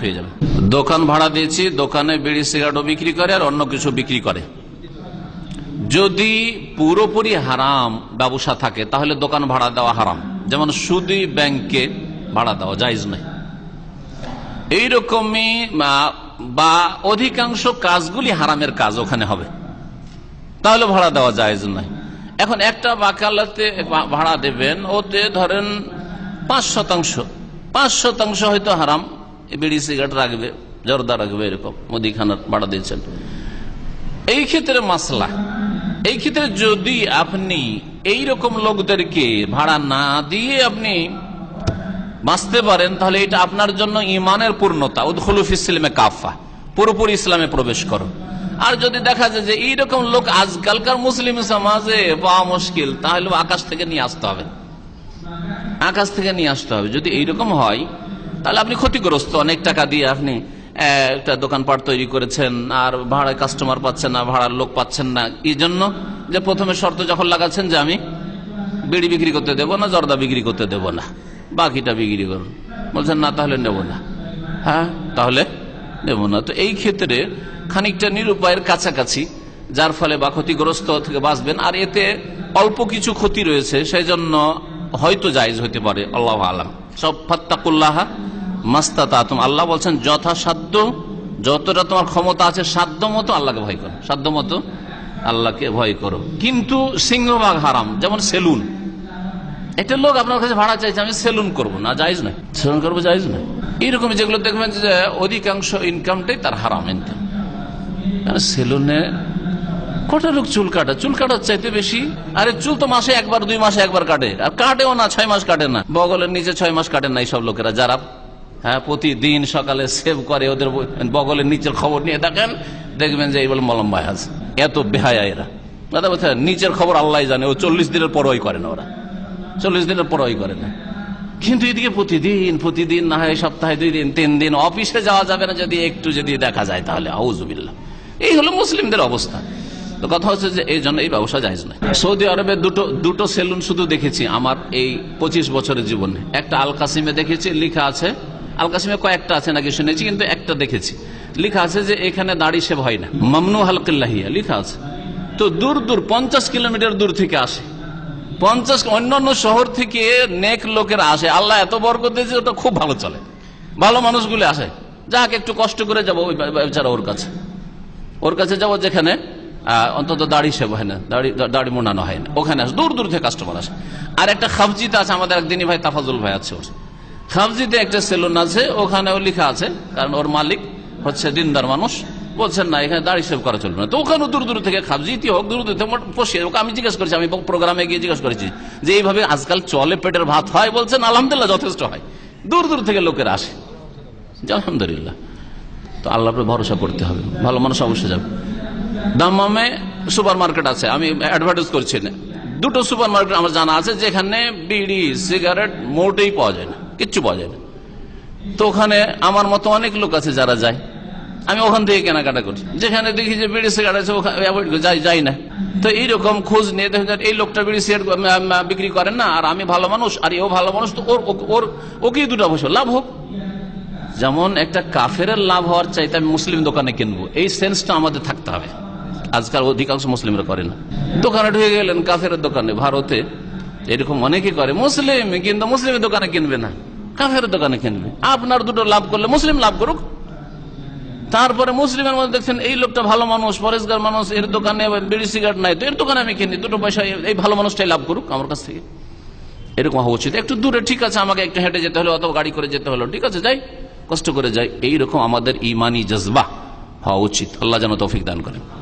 হয়ে যাবে দোকান ভাড়া দিয়েছি, দোকানে বিড়ি, সিগারেটও বিক্রি করে আর অন্য কিছু বিক্রি করে। যদি পুরোপুরি হারাম ব্যবসা থাকে, তাহলে দোকান ভাড়া দেওয়া হারাম। যেমন সুদি ব্যাংকে ভাড়া দেওয়া জায়জ নাই এইরকমই বা অধিকাংশ কাজগুলি হারামের কাজ ওখানে হবে। তাহলে ভাড়া দেওয়া জায়েজ নয়। এখন একটা বাকালাতে ভাড়া দেবেন, ওতে ধরেন পাঁচ শতাংশ। পাঁচ শতাংশ হয়তো হারাম। বিড়ি সিগারেট রাখবে জর্দা রাখবে এরকম মুদিখানার ভাড়া দিয়েছেন এই ক্ষেত্রে মাসলা এই ক্ষেত্রে যদি আপনি এই রকম লোকদেরকে ভাড়া না দিয়ে আপনি বাঁচতে পারেন তাহলে এটা আপনার জন্য ইমানের পূর্ণতা উদ্খলুফ ইসলামে কাফা পুরোপুরি ইসলামে প্রবেশ করো আর যদি দেখা যায় যে এইরকম লোক আজকালকার মুসলিম সমাজে পাওয়া মুশকিল, তাহলে আকাশ থেকে নিয়ে আসতে হবে। আকাশ থেকে নিয়ে আসতে হবে। যদি এইরকম হয় তাহলে আপনি ক্ষতিগ্রস্ত, অনেক টাকা দিয়ে আপনি একটা দোকানপাট তৈরি করেছেন, আর ভাড়ায় কাস্টমার পাচ্ছেন না, ভাড়ার লোক পাচ্ছেন না। এই জন্য যে প্রথমে শর্ত যখন লাগাচ্ছেন যে আমি বিড়ি বিক্রি করতে দেবো না, জর্দা বিক্রি করতে দেবো না, বাকিটা বিক্রি করুন বলছেন, না, তাহলে নেব না। হ্যাঁ তাহলে নেব না। তো এই ক্ষেত্রে খানিকটা নিরুপায়ের কাছাকাছি, যার ফলে বা ক্ষতিগ্রস্ত থেকে বাঁচবেন, আর এতে অল্প কিছু ক্ষতি রয়েছে সেই জন্য হয়তো জায়জ হইতে পারে, আল্লাহ আলাম। সব ফাত্তাকুল্লাহা মাস্তাতাতুম। আল্লাহ বলছেন, যথাসাধ্য যতটা তোমার ক্ষমতা আছে, সাধ্য মতো আল্লাহকে ভয় করো। সাধ্য মতো আল্লাহকে ভয় করো। কিন্তু সিংহভাগ হারাম, যেমন সেলুন। একটা লোক আপনার কাছে ভাড়া চাইছে, আমি সেলুন করব না, জায়জ নয়। সেলুন করব, জায়জ নয়। এইরকম যেগুলো দেখবেন যে অধিকাংশ ইনকামটাই তার হারাম ইনকাম সেলুনে কটা লোক চুল কাটা? চুল কাটার চাইতে বেশি? আরে, চুল তো মাসে একবার, দুই মাসে একবার কাটে। আর কাটেও না, ছয় মাস কাটে না। বগলের নিচে ছয় মাস কাটে না সব লোকেরা। যারা হ্যাঁ প্রতিদিন সকালে সেভ করে ওদের বগলের নিচের খবর নিয়ে দেখেন, দেখবেন যে এই বলে মলম ভাই আছে। এত বেহায়া এরা। দাদা বলছে নিচের খবর আল্লাহ জানে। ও চল্লিশ দিনের পরই করে না ওরা। চল্লিশ দিনের পরই করে না। কিন্তু এদিকে প্রতিদিন প্রতিদিন না হয় সপ্তাহে দুই দিন, তিন দিন অফিসে যাওয়া যাবে না যদি একটু যদি দেখা যায় তাহলে আউজুবিল্লা এই হলো মুসলিমদের অবস্থা। তো কথা হচ্ছে যে এই জন্য এই ব্যবসা যায় না সৌদি আরবে দুটো দুটো সেলুন শুধু দেখেছি আমার এই পঁচিশ বছরের জীবনে। একটা আল কাসিমে দেখেছি, লেখা আছে। আল কাসিমে কয়েকটা আছে নাকি শুনেছি, কিন্তু একটা দেখেছি। লেখা আছে যে এখানে দাড়ি সেভ হয় না। মামনু হালকিল্লাহিয়া, লেখা আছে। তো দূর দূর, পঞ্চাশ কিলোমিটার দূর থেকে আসে। পঞ্চাশ, অন্যান্য শহর থেকে নেক লোকেরা আসে। আল্লাহ এত বরকত দিয়েছে, ওটা খুব ভালো চলে। ভালো মানুষগুলি আসে। যাকে, একটু কষ্ট করে যাব, ওই বেচারা ওর কাছে। ওর কাছে যাব যেখানে অন্তত দাড়ি সেব হয় না, দাড়ি দাড়ি মোনানো হয় না। ওখানে আসে, দূর দূর থেকে কাস্টমার আসে। আর একটা খাবজিতে আছে আমাদের একদিনই ভাই তাফাজুল ভাই আছে ওর। খাবজিতে একটা সেলুন আছে, ওখানেও লেখা আছে, কারণ ওর মালিক হচ্ছে দিনদার মানুষ, বলছেন, না, এখানে দাড়ি সেভ করা চলবে না। তো ওখানে দূর দূর থেকে খাবজিতি হোক, দূর দূর থেকে বসিয়ে ওকে আমি জিজ্ঞেস করেছি, আমি প্রোগ্রামে গিয়ে জিজ্ঞেস করেছি যে, এইভাবে আজকাল চলে পেটের ভাত হয়? বলছেন, আলহামদুলিল্লাহ, যথেষ্ট হয়। দূর দূর থেকে লোকেরা আসে। আলহামদুলিল্লাহ। তো আল্লাহ ভরসা করতে হবে। ভালো মানুষ অবশ্যই যাবে। দাম্মামে সুপার মার্কেট আছে, আমি অ্যাডভার্টাইজ করছি না। দুটো সুপার মার্কেট আমার জানা আছে, যেখানে বিড়ি, সিগারেট মোটেই পাওয়া যায় না, কিচ্ছু পাওয়া যায় না। তো ওখানে আমার মতো অনেক লোক আছে যারা যায়। আমি ওখান থেকে কেনাকাটা করি যেখানে দেখি যে বিড়ি, সিগারেট আছে ওখানে যাই যাই না। তো এইরকম খোঁজ নিয়ে দেখেন যে এই লোকটা বিড়ি, সিগারেট বিক্রি করেন না, আর আমি ভালো মানুষ, আর এও ভালো মানুষ, তো ওর ওর ওকেই দুটো বছর লাভ হোক। যেমন একটা কাফের লাভ হওয়ার চাইতে আমি মুসলিম দোকানে কিনবো, এই সেন্সটা আমাদের থাকতে হবে। আজকাল অধিকাংশ মুসলিমরা করে না। দোকানে ঢুকে গেলেন, কাফের দোকানে। ভারতে এরকম অনেকে করে, মুসলিম, কিন্তু মুসলিমের দোকানে কিনবে না। কাফের দোকানে কিনবে। আপনার দুটো লাভ করলে মুসলিম লাভ করুক। তারপরে মুসলিমের মধ্যে দেখছেন, এই লোকটা ভালো মানুষ, পরেশগার মানুষ, এর দোকানে বিড়ি সিগারেট নাই তো এর দোকানে আমি কিনি, দুটো পয়সা এই- ভালো মানুষটাই লাভ করুক আমার কাছ থেকে। এরকম হওয়া উচিত। একটু দূরে, ঠিক আছে, আমাকে একটু হেঁটে যেতে হলো, অথবা গাড়ি করে যেতে হলো, ঠিক আছে, যাই, কষ্ট করে যাই। এইরকম আমাদের ইমানি জজবা হওয়া উচিত। আল্লাহ যেন তৌফিক দান করেন।